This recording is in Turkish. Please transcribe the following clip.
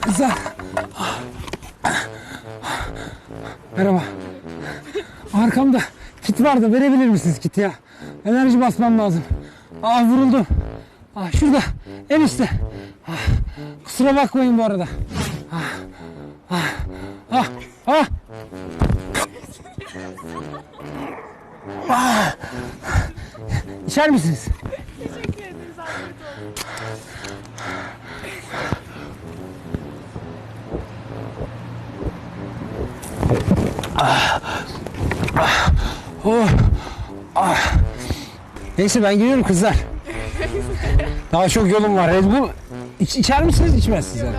Kızlar. Merhaba. Arkamda kit vardı. Verebilir misiniz kiti ya? Enerji basmam lazım. Ah vuruldum. Ah şurada. En üstte. Ah, kusura bakmayın bu arada. Ah, ah, ah, ah. Ah. İçer misiniz? Oh. Ah. Neyse ben gidiyorum kızlar. Daha çok yolum var. Red Bull iç, içer misiniz içmezsiniz yani?